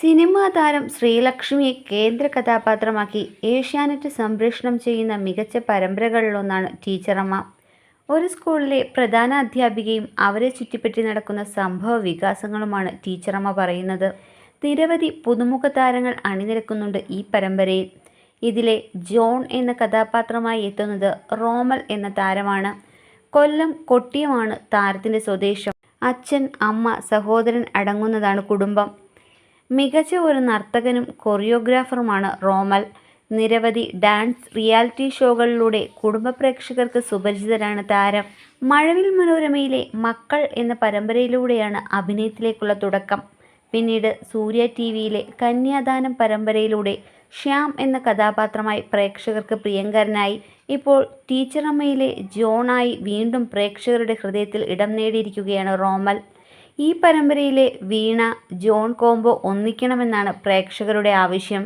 Cinema താരം ശ്രീലക്ഷ്മിയെ കേന്ദ്ര കഥാപാത്രമാക്കി ഏഷ്യാനെറ്റ് സംപ്രേഷണം ചെയ്യുന്ന മികച്ച പരമ്പരകളിലൊന്നാണ് ടീച്ചറമ്മ. ഒരു സ്കൂളിലെ പ്രധാന അധ്യാപികയും അവരെ ചുറ്റിപ്പറ്റി നടക്കുന്ന സംഭവ വികാസങ്ങളുമാണ് ടീച്ചറമ്മ പറയുന്നത്. നിരവധി പുതുമുഖ താരങ്ങൾ അണിനിരക്കുന്നുണ്ട് ഈ പരമ്പരയിൽ. ഇതിലെ ജോൺ എന്ന കഥാപാത്രമായി എത്തുന്നത് റോമൽ എന്ന താരമാണ്. കൊല്ലം കൊട്ടിയമാണ് താരത്തിന്റെ സ്വദേശം. അച്ഛൻ, അമ്മ, സഹോദരൻ അടങ്ങുന്നതാണ് കുടുംബം. മികച്ച ഒരു നർത്തകനും കൊറിയോഗ്രാഫറുമാണ് റോമൽ. നിരവധി ഡാൻസ് റിയാലിറ്റി ഷോകളിലൂടെ കുടുംബ പ്രേക്ഷകർക്ക് സുപരിചിതരാണ് താരം. മഴവിൽ മനോരമയിലെ മക്കൾ എന്ന പരമ്പരയിലൂടെയാണ് അഭിനയത്തിലേക്കുള്ള തുടക്കം. പിന്നീട് സൂര്യ ടി വിയിലെ കന്യാദാനം പരമ്പരയിലൂടെ ശ്യാം എന്ന കഥാപാത്രമായി പ്രേക്ഷകർക്ക് പ്രിയങ്കരനായി. ഇപ്പോൾ ടീച്ചറമ്മയിലെ ജോണായി വീണ്ടും പ്രേക്ഷകരുടെ ഹൃദയത്തിൽ ഇടം നേടിയിരിക്കുകയാണ് റോമൽ. ഈ പരമ്പരയിലെ വീണ, ജോൺ കോംബോ ഒന്നിക്കണമെന്നാണ് പ്രേക്ഷകരുടെ ആവശ്യം.